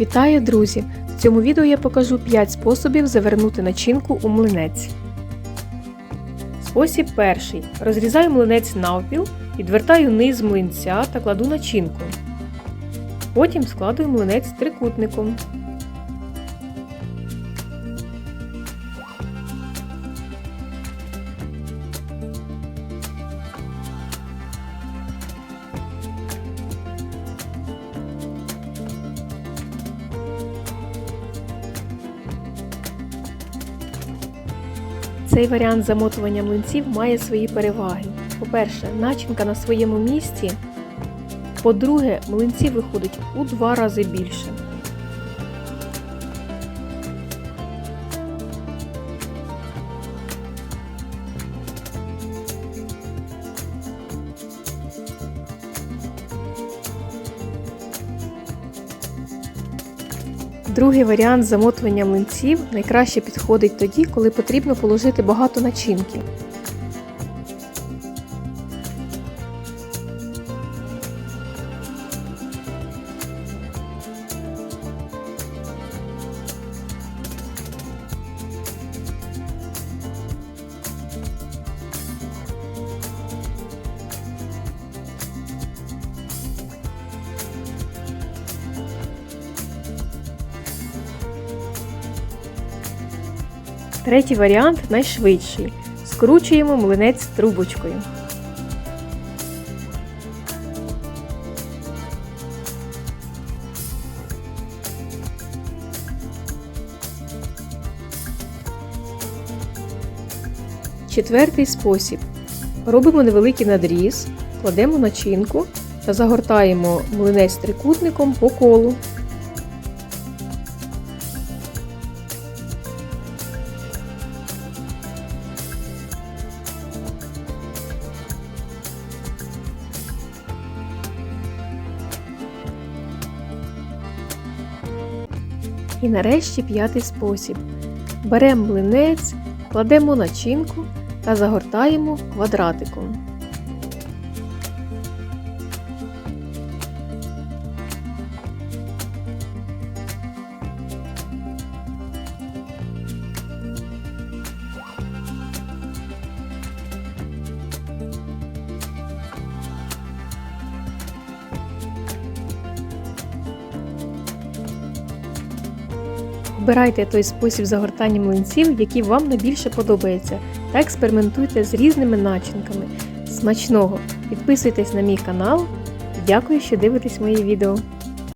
Вітаю, друзі! В цьому відео я покажу 5 способів завернути начинку у млинець. Спосіб перший. Розрізаю млинець навпіл, відвертаю низ млинця та кладу начинку. Потім складую млинець трикутником. Цей варіант замотування млинців має свої переваги. По-перше, начинка на своєму місці. По-друге, млинці виходить у два рази більше. Другий варіант замотування млинців найкраще підходить тоді, коли потрібно положити багато начинки. Третій варіант найшвидший. Скручуємо млинець трубочкою. Четвертий спосіб. Робимо невеликий надріз, кладемо начинку та загортаємо млинець трикутником по колу. І нарешті п'ятий спосіб. Беремо млинець, кладемо начинку та загортаємо квадратиком. Обирайте той спосіб загортання млинців, який вам найбільше подобається, та експериментуйте з різними начинками. Смачного! Підписуйтесь на мій канал. Дякую, що дивитесь мої відео.